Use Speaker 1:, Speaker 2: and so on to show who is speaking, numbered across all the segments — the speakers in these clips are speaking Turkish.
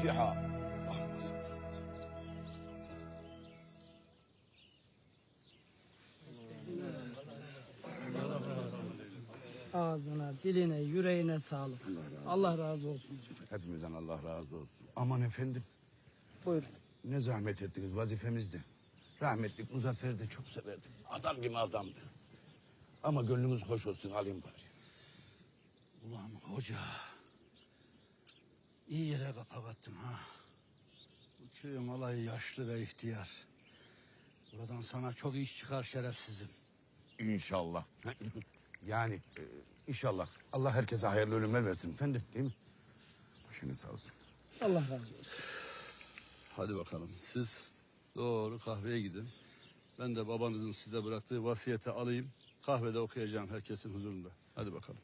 Speaker 1: Fatiha.
Speaker 2: Ağzına, diline, yüreğine sağlık. Allah razı olsun.
Speaker 1: Hepimizden Allah razı olsun. Aman efendim
Speaker 2: Buyurun.
Speaker 1: ne zahmet ettiniz vazifemizdi. Rahmetlik Muzaffer'i de çok severdim. Adam gibi adamdı. Ama gönlünüz hoş olsun alayım bari.
Speaker 3: Ulan hoca. İyi yere kapak attın ha. Bu köyün alayı yaşlı ve ihtiyar. Buradan sana çok iş çıkar şerefsizim.
Speaker 1: İnşallah. yani e, inşallah. Allah herkese hayırlı ölümler versin efendim değil mi? Başınız sağ olsun.
Speaker 2: Allah razı olsun.
Speaker 3: Hadi bakalım siz doğru kahveye gidin. Ben de babanızın size bıraktığı vasiyeti alayım. Kahvede okuyacağım herkesin huzurunda. Hadi bakalım.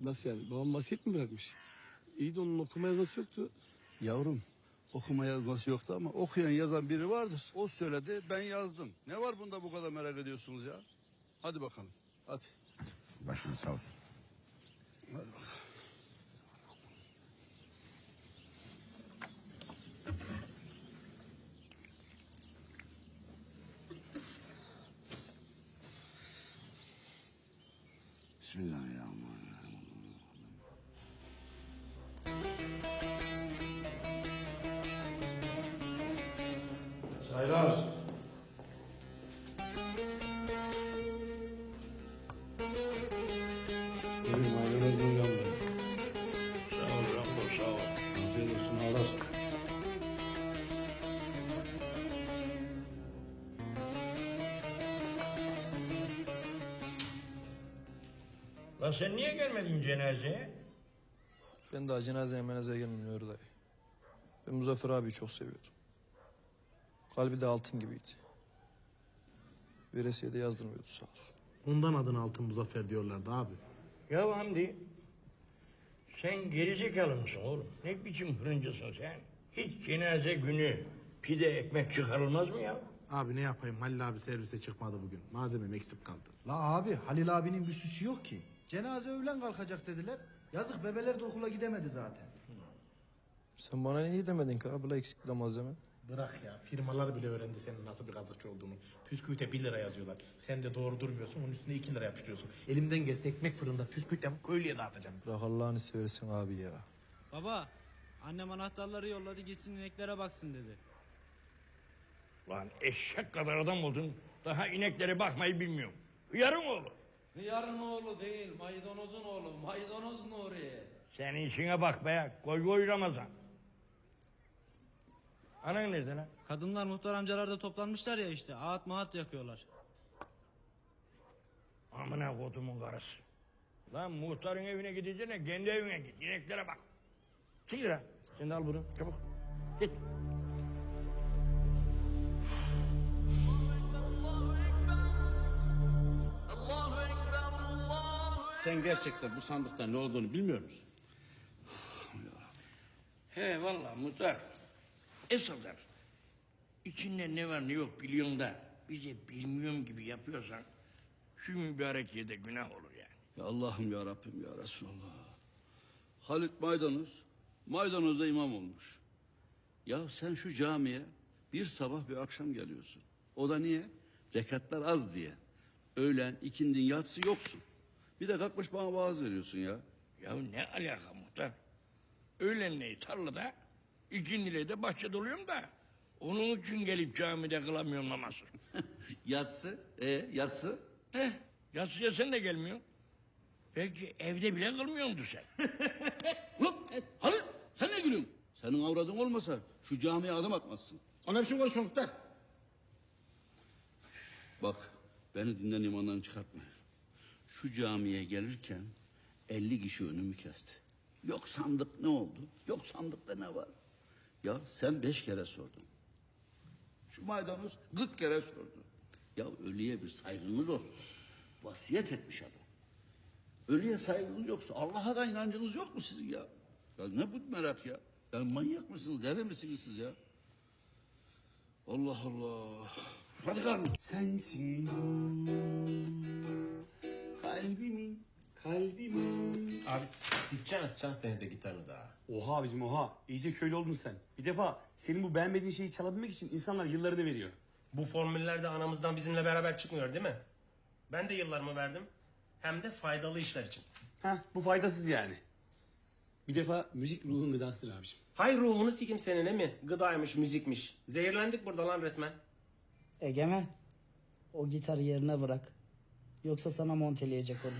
Speaker 4: Nasıl yani? Babam vasiyet mi bırakmış? İyi de onun okuma yazması yoktu.
Speaker 3: Yavrum okuma yazması yoktu ama okuyan yazan biri vardır. O söyledi ben yazdım. Ne var bunda bu kadar merak ediyorsunuz ya? Hadi bakalım. Hadi.
Speaker 1: Başınız sağ olsun.
Speaker 3: Hadi bakalım.
Speaker 5: Lan sen niye gelmedin cenazeye?
Speaker 6: Ben daha cenazeye menazeye gelmiyorum dayı. Ben Muzaffer abiyi çok seviyordum. Kalbi de altın gibiydi. Veresiye de yazdırmıyordu sağ olsun.
Speaker 7: Ondan adını Altın Muzaffer diyorlardı abi.
Speaker 5: Ya Hamdi. Sen gerizekalı mısın oğlum? Ne biçim fırıncısın sen? Hiç cenaze günü pide ekmek çıkarılmaz mı ya?
Speaker 7: Abi ne yapayım Halil abi servise çıkmadı bugün. Malzemem eksik kaldı.
Speaker 8: La abi Halil abinin bir suçu yok ki. Cenaze öğlen kalkacak dediler. Yazık bebeler de okula gidemedi zaten.
Speaker 6: Sen bana niye demedin ki abla eksikli malzeme?
Speaker 7: Bırak ya firmalar bile öğrendi senin nasıl bir kazıkçı olduğunu. Püsküvite 1 lira yazıyorlar. Sen de doğru durmuyorsun onun üstüne 2 lira yapıştırıyorsun. Elimden gelse ekmek fırında püsküvit yapıp köylüye dağıtacağım.
Speaker 6: Bırak Allah'ını seversen abi ya.
Speaker 9: Baba, annem anahtarları yolladı gitsin ineklere baksın dedi.
Speaker 5: Lan eşek kadar adam oldun. Daha ineklere bakmayı bilmiyorum. Yarın oğlu.
Speaker 10: Hıyarın oğlu değil, maydanozun oğlu. Maydanoz Nuri.
Speaker 5: Senin işine bak be. Koy koy Ramazan. Anan nerede lan?
Speaker 9: Kadınlar muhtar amcalar da toplanmışlar ya işte. Ağıt maat yakıyorlar.
Speaker 5: Amına kodumun karısı. Lan muhtarın evine gideceğine kendi evine git. İneklere bak. Çık lan. Sen de al bunu. Çabuk. Git.
Speaker 11: Sen gerçekten bu sandıkta ne olduğunu bilmiyor musun?
Speaker 5: He vallahi muhtar. Esadar. İçinde ne var ne yok biliyorsun da bize bilmiyorum gibi yapıyorsan şu mübarek yerde günah olur yani.
Speaker 3: Ya Allah'ım ya Rabbim ya Resulallah. Halit Maydanoz, Maydanoz'da imam olmuş. Ya sen şu camiye bir sabah bir akşam geliyorsun. O da niye? Rekatlar az diye. Öğlen, ikindin, yatsı yoksun. Bir de kalkmış bana vaaz veriyorsun ya.
Speaker 5: Ya ne alaka muhtar? Öğlenleyi tarlada, ikindileri de bahçede oluyorum da... ...onun için gelip camide kılamıyorum namazı.
Speaker 3: yatsı, e yatsı?
Speaker 5: Heh, yatsıya sen de gelmiyorsun. Belki evde bile kılmıyordur sen.
Speaker 3: Lan, Halit sen ne gülüyorsun? Senin avradın olmasa şu camiye adım atmazsın.
Speaker 11: Ona bir şey konuşma muhtar.
Speaker 3: Bak beni dinden imandan çıkartma. Şu camiye gelirken 50 kişi önümü kesti. Yok sandık ne oldu? Yok sandıkta ne var? Ya sen beş kere sordun. Şu maydanoz 40 kere sordu. Ya ölüye bir saygınız olsun. Vasiyet etmiş adam. Ölüye saygınız yoksa Allah'a da inancınız yok mu sizin ya? Ya ne bu merak ya? Ya manyak mısınız? Deli misiniz siz ya? Allah Allah. Hadi kalk.
Speaker 1: Sensin kalbimin
Speaker 12: Kalbim.
Speaker 13: Abi sikeceksin atacaksın seni de gitarını daha.
Speaker 12: Oha abicim oha. İyice köylü oldun sen. Bir defa senin bu beğenmediğin şeyi çalabilmek için insanlar yıllarını veriyor.
Speaker 13: Bu formüller de anamızdan bizimle beraber çıkmıyor değil mi? Ben de yıllarımı verdim. Hem de faydalı işler için.
Speaker 12: Ha bu faydasız yani. Bir defa müzik ruhun gıdasıdır abicim.
Speaker 13: Hay ruhunu sikim senin ne mi? Gıdaymış, müzikmiş. Zehirlendik burada lan resmen.
Speaker 14: Egemen o gitarı yerine bırak. Yoksa sana monteleyecek onu.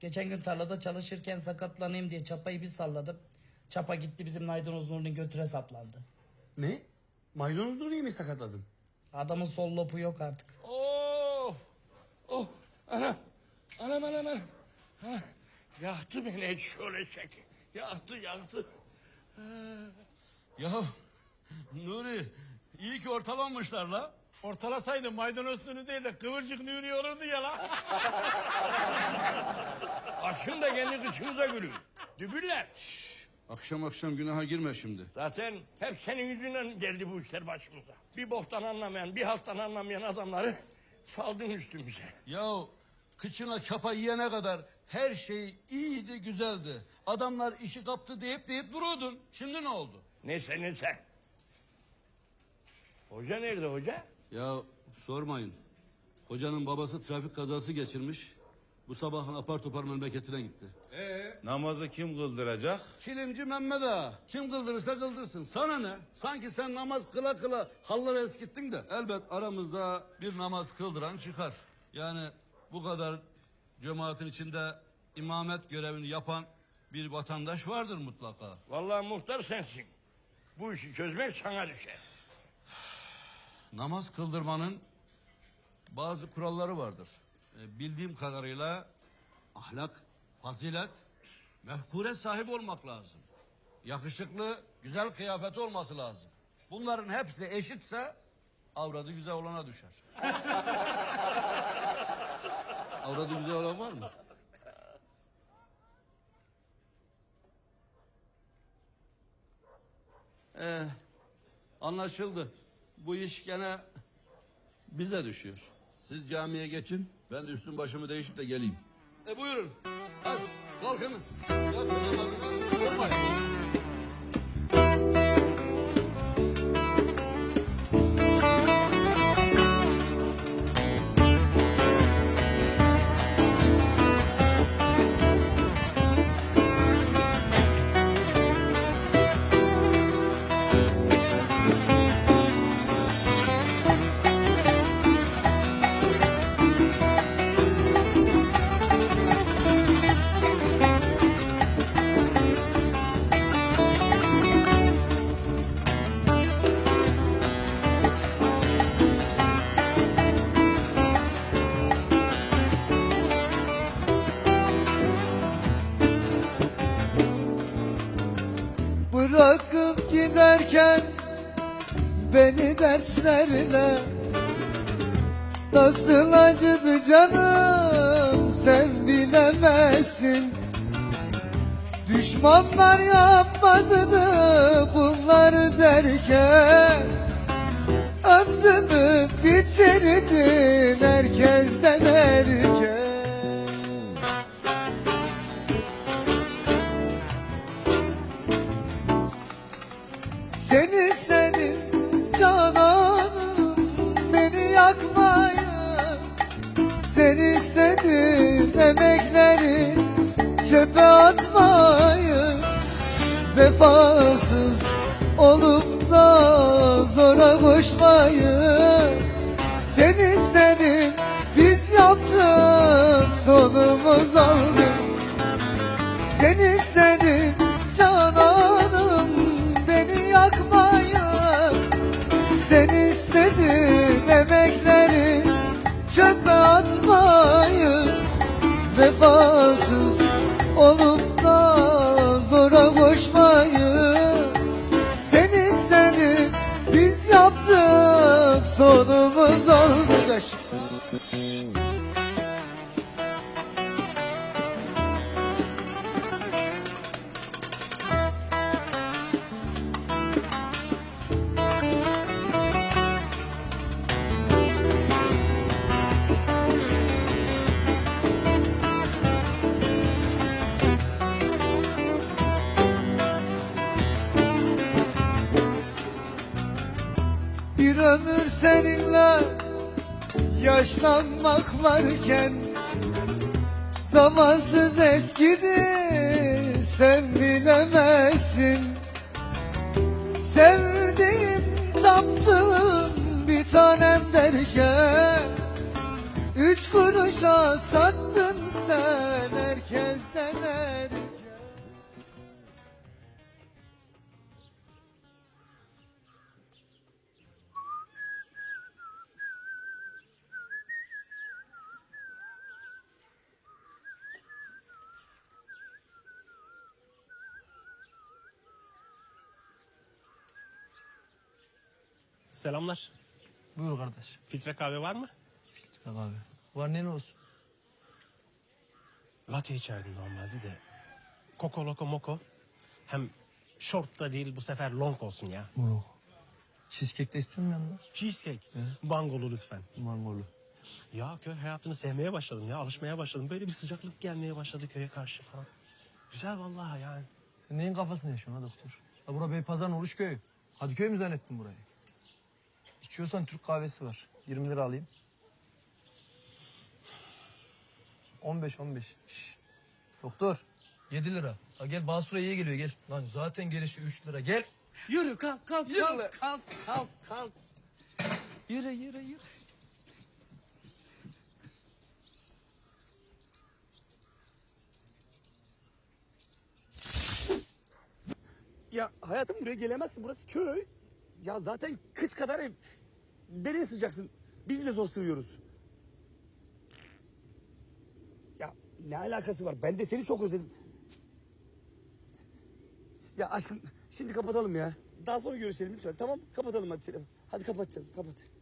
Speaker 14: Geçen gün tarlada çalışırken sakatlanayım diye çapayı bir salladım. Çapa gitti bizim maydanoz Nuri'nin götüre saplandı.
Speaker 12: Ne? Maydanozunu niye mi sakatladın?
Speaker 14: Adamın sol lopu yok artık.
Speaker 3: Oh! Oh! Anam! Anam anam anam! Ha, yaktı beni şöyle çek. Yaktı yaktı. Ha. Ya Nuri iyi ki ortalanmışlar la.
Speaker 15: Ortalasaydı maydanoz nünü değil de kıvırcık nünü olurdu ya la.
Speaker 5: Açın da kendi kıçınıza gülün. Dübüller.
Speaker 3: Akşam akşam günaha girme şimdi.
Speaker 5: Zaten hep senin yüzünden geldi bu işler başımıza. Bir boktan anlamayan, bir halttan anlamayan adamları saldın üstümüze.
Speaker 3: Ya kıçına çapa yiyene kadar her şey iyiydi güzeldi. Adamlar işi kaptı deyip deyip duruyordun. Şimdi ne oldu?
Speaker 5: Neyse neyse. Hoca nerede hoca?
Speaker 3: Ya sormayın. Hocanın babası trafik kazası geçirmiş. Bu sabah apar topar memleketine gitti.
Speaker 11: Namazı kim kıldıracak?
Speaker 3: Kilimci Mehmet Ağa. Kim kıldırırsa kıldırsın. Sana ne? Sanki sen namaz kıla kıla halları eskittin de. Elbet aramızda bir namaz kıldıran çıkar. Yani bu kadar cemaatin içinde imamet görevini yapan bir vatandaş vardır mutlaka.
Speaker 5: Vallahi muhtar sensin. Bu işi çözmek sana düşer.
Speaker 3: Namaz kıldırmanın bazı kuralları vardır. E, bildiğim kadarıyla ahlak, fazilet, mefkure sahip olmak lazım. Yakışıklı, güzel kıyafeti olması lazım. Bunların hepsi eşitse avradı güzel olana düşer. avradı güzel olan var mı? Ee, anlaşıldı. Bu iş gene bize düşüyor. Siz camiye geçin. Ben de üstüm başımı değişip de geleyim. E buyurun. Hadi kalkınız. Yatın namazına, durmayın.
Speaker 16: Bırakıp beni derslerle Nasıl acıdı canım sen bilemezsin. Düşmanlar yapmazdı bunları derken Ömrümü bitirdin Sen istedin cananım beni yakmayı Sen istedin emekleri çöpe atmayı. Vefasız seninle yaşlanmak varken Zamansız eskidi sen bilemezsin. Sevdiğim taptığım bir tanem derken Üç kuruşa sattın sen herkesten erken
Speaker 13: Selamlar.
Speaker 6: Buyur kardeş.
Speaker 13: Filtre kahve var mı?
Speaker 6: Filtre kahve. Var ne olsun?
Speaker 13: Latte içerdim normalde de. Koko loko moko. Hem short da değil bu sefer long olsun ya.
Speaker 6: Moruk. Cheesecake de istiyorum yanında.
Speaker 13: Cheesecake. Bangolu lütfen.
Speaker 6: Mangolu.
Speaker 13: Ya köy hayatını sevmeye başladım ya. Alışmaya başladım. Böyle bir sıcaklık gelmeye başladı köye karşı falan. Güzel vallahi yani.
Speaker 6: Sen neyin kafasını yaşıyorsun ha doktor? Ha bura Beypazarı Oruçköy. Kadıköy mü zannettin burayı? İçiyorsan Türk kahvesi var. 20 lira alayım. 15 15. Şş. Doktor 7 lira. Ha gel Basura iyi geliyor gel. Lan zaten gelişi 3 lira gel.
Speaker 14: Yürü kalk kalk
Speaker 6: Yürü
Speaker 14: kalk kalk kalk kalk. Yürü yürü yürü.
Speaker 12: Ya hayatım buraya gelemezsin. Burası köy. Ya zaten kıç kadar ev. Nereye sıcaksın? Biz bile zor sığıyoruz. Ya ne alakası var? Ben de seni çok özledim. Ya aşkım şimdi kapatalım ya. Daha sonra görüşelim lütfen. Tamam kapatalım hadi telefonu. Hadi kapat canım kapat.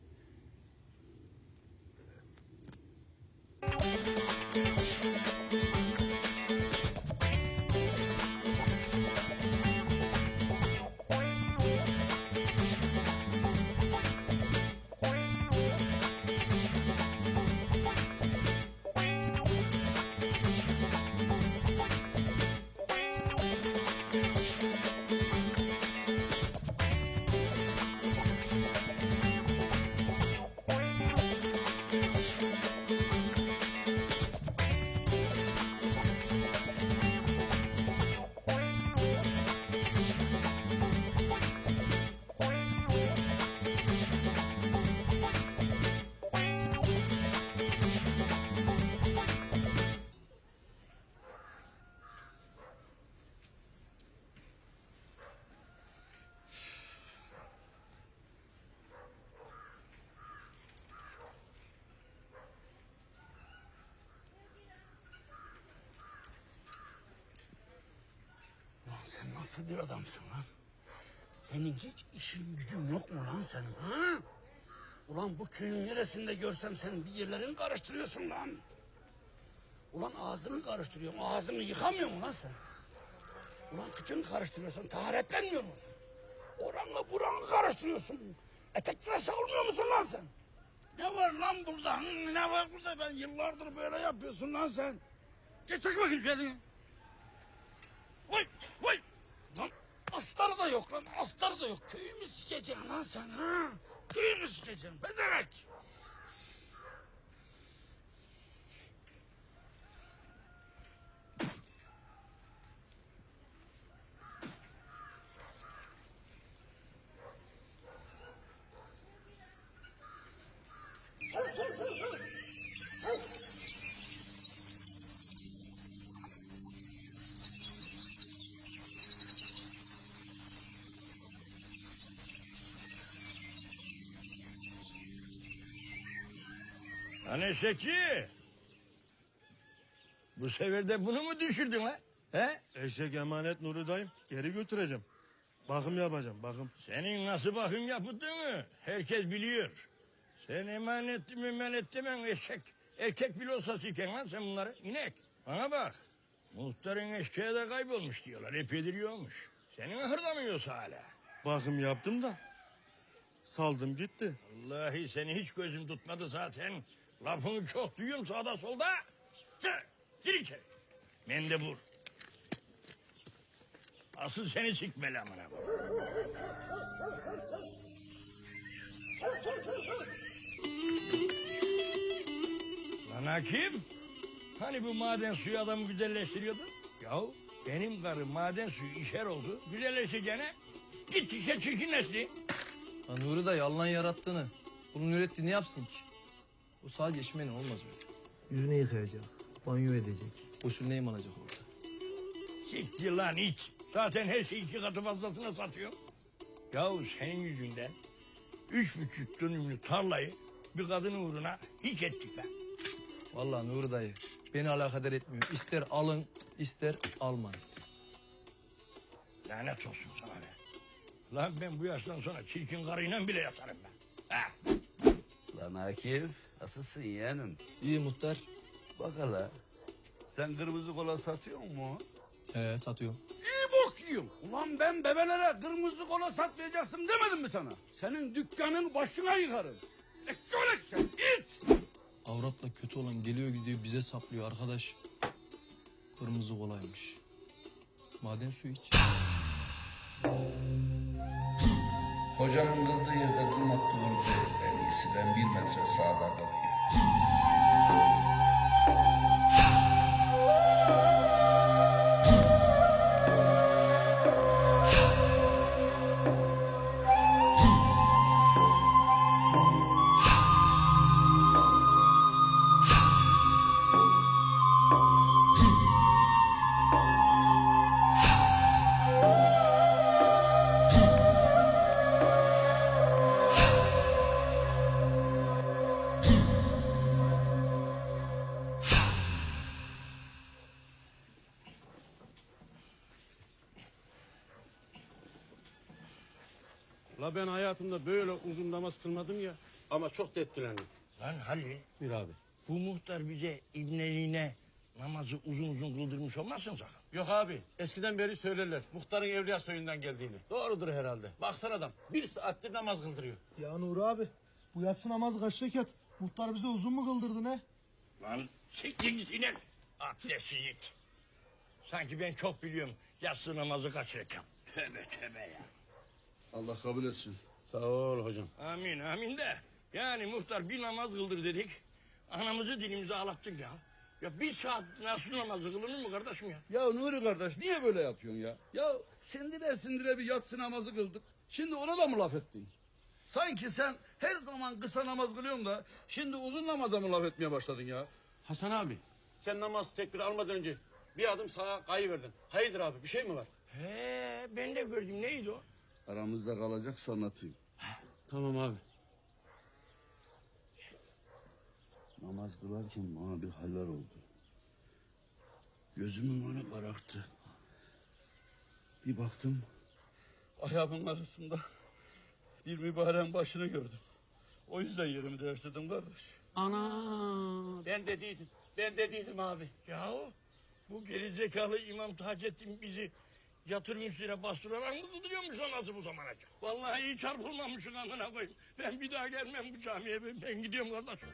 Speaker 1: Nasıl bir adamsın lan? Senin hiç işin gücün yok mu lan senin ha? Ulan bu köyün neresinde görsem senin bir yerlerini karıştırıyorsun lan. Ulan ağzını karıştırıyorsun. Ağzını yıkamıyor mu lan sen? Ulan kıçını karıştırıyorsun. Taharetlenmiyor musun? Oranla buranı karıştırıyorsun. Etek tıraşı olmuyor musun lan sen? Ne var lan burada? Ne var burada? Ben yıllardır böyle yapıyorsun lan sen. Geç çek bakayım şöyle. Vay vay. Lan astarı da yok lan astarı da yok. Köyümü sikeceksin lan sen ha. Köyümü sikeceksin pezevenk.
Speaker 5: Lan eşekçi. Bu sefer de bunu mu düşürdün lan? He?
Speaker 17: Eşek emanet Nuri dayım. Geri götüreceğim. Bakım yapacağım bakım.
Speaker 5: Senin nasıl bakım yapıldığını herkes biliyor. Sen emanet mi emanet demen eşek. Erkek bile olsa siken lan sen bunları. İnek. Bana bak. Muhtarın eşeği de kaybolmuş diyorlar. Epeydir yiyormuş. Senin hırdamıyorsa hala.
Speaker 17: Bakım yaptım da. Saldım gitti.
Speaker 5: Vallahi seni hiç gözüm tutmadı zaten. Lafını çok duyuyorum sağda solda. Gir, gir içeri. Mendebur. Asıl seni sikmeli amına. Lan Akif, hani bu maden suyu adamı güzelleştiriyordu? Yahu benim karı maden suyu işer oldu, güzelleşeceğine git işe çirkinleşti.
Speaker 6: Lan Nuri dayı Allah'ın yarattığını, bunun ürettiğini yapsın ki? Bu sadece içmenin olmaz öyle.
Speaker 7: Yüzünü yıkayacak. Banyo edecek.
Speaker 6: Gusül neyim alacak orada?
Speaker 5: Siktir lan iç. Zaten her şeyi iki katı fazlasına satıyor. Yahu senin yüzünden üç buçuk dönümlük tarlayı bir kadın uğruna hiç ettik be.
Speaker 6: Vallahi Nuri dayı beni alakadar etmiyor. İster alın ister almayın.
Speaker 5: Lanet olsun sana be. Lan ben bu yaştan sonra çirkin karıyla bile yatarım ben. Ha.
Speaker 1: Lan Akif nasılsın yeğenim?
Speaker 6: İyi muhtar.
Speaker 1: Bak hele sen kırmızı kola satıyor mu?
Speaker 6: He satıyorum.
Speaker 3: İyi yiyorum. Ulan ben bebelere kırmızı kola satmayacaksın demedim mi sana? Senin dükkanın başına yıkarım. Şöyle şey, it!
Speaker 6: Avratla kötü olan geliyor gidiyor bize saplıyor arkadaş. Kırmızı kolaymış. Maden suyu iç.
Speaker 1: Hocamın kıldığı yerde durmak doğru değil. En iyisi ben bir metre sağda kalayım.
Speaker 15: La ben hayatımda böyle uzun namaz kılmadım ya. Ama çok da etkilendim.
Speaker 5: Lan Halil
Speaker 15: Bir abi.
Speaker 5: bu muhtar bize ibneliğine namazı uzun uzun kıldırmış olmazsın sakın.
Speaker 15: Yok abi eskiden beri söylerler. Muhtarın Evliya soyundan geldiğini. Doğrudur herhalde. Baksana adam bir saattir namaz kıldırıyor.
Speaker 8: Ya Nuri abi bu yatsı namazı kaç rekat? Muhtar bize uzun mu kıldırdı ne?
Speaker 5: Lan siktir git inek. Abdestsiz git. Sanki ben çok biliyorum yatsı namazı kaç rekat. Tövbe tövbe ya.
Speaker 3: Allah kabul etsin.
Speaker 15: Sağ ol hocam.
Speaker 5: Amin amin de. Yani muhtar bir namaz kıldır dedik. Anamızı dilimize ağlattın ya. Ya bir saat nasıl namazı kılınır mı kardeşim ya?
Speaker 3: Ya Nuri kardeş niye böyle yapıyorsun ya? Ya sindire sindire bir yatsı namazı kıldık. Şimdi ona da mı laf ettin? Sanki sen her zaman kısa namaz kılıyorsun da şimdi uzun namaza mı laf etmeye başladın ya?
Speaker 15: Hasan abi sen namaz tekbir almadan önce bir adım sağa kayıverdin. Hayırdır abi bir şey mi var?
Speaker 5: He ben de gördüm neydi o?
Speaker 3: Aramızda kalacaksa anlatayım.
Speaker 15: Tamam abi.
Speaker 1: Namaz kılarken bana bir haller oldu. Gözümün önü kararttı. Bir baktım
Speaker 3: Ayağımın arasında bir mübareğin başını gördüm. O yüzden yerimi değiştirdim kardeş.
Speaker 15: Ana ben dediydim. Ben dediydim abi.
Speaker 5: Yahu bu gerizekalı İmam Taceddin bizi yatırım üstüne bastırarak mı kıldırıyormuş namazı bu zamana kadar? Vallahi iyi çarpılmamışsın amına koyayım. Ben bir daha gelmem bu camiye ben, ben gidiyorum kardeşim.